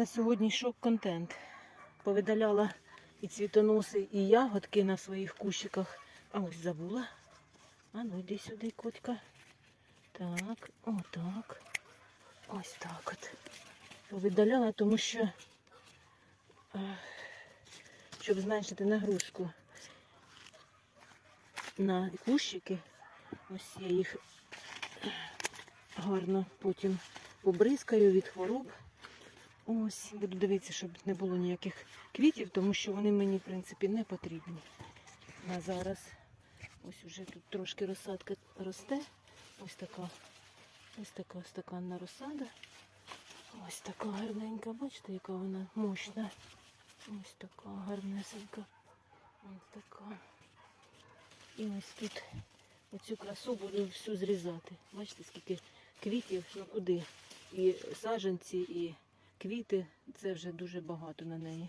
мене сьогодні шок-контент. Повидаляла і цвітоноси, і ягодки на своїх кущиках. А ось забула. А ну йди сюди, котька. Так, отак. Ось так от. Повидаляла, тому що, е, щоб зменшити нагрузку на кущики. Ось я їх гарно потім побризкаю від хвороб. Ось, буду дивитися, щоб не було ніяких квітів, тому що вони мені, в принципі, не потрібні. На зараз ось уже тут трошки розсадка росте. Ось така, ось така стаканна розсада. Ось така гарненька, бачите, яка вона мощна. Ось така гарнесенька. Ось така. І ось тут оцю красу буду всю зрізати. Бачите, скільки квітів, ну куди. І саджанці, і квіти. Це вже дуже багато на неї.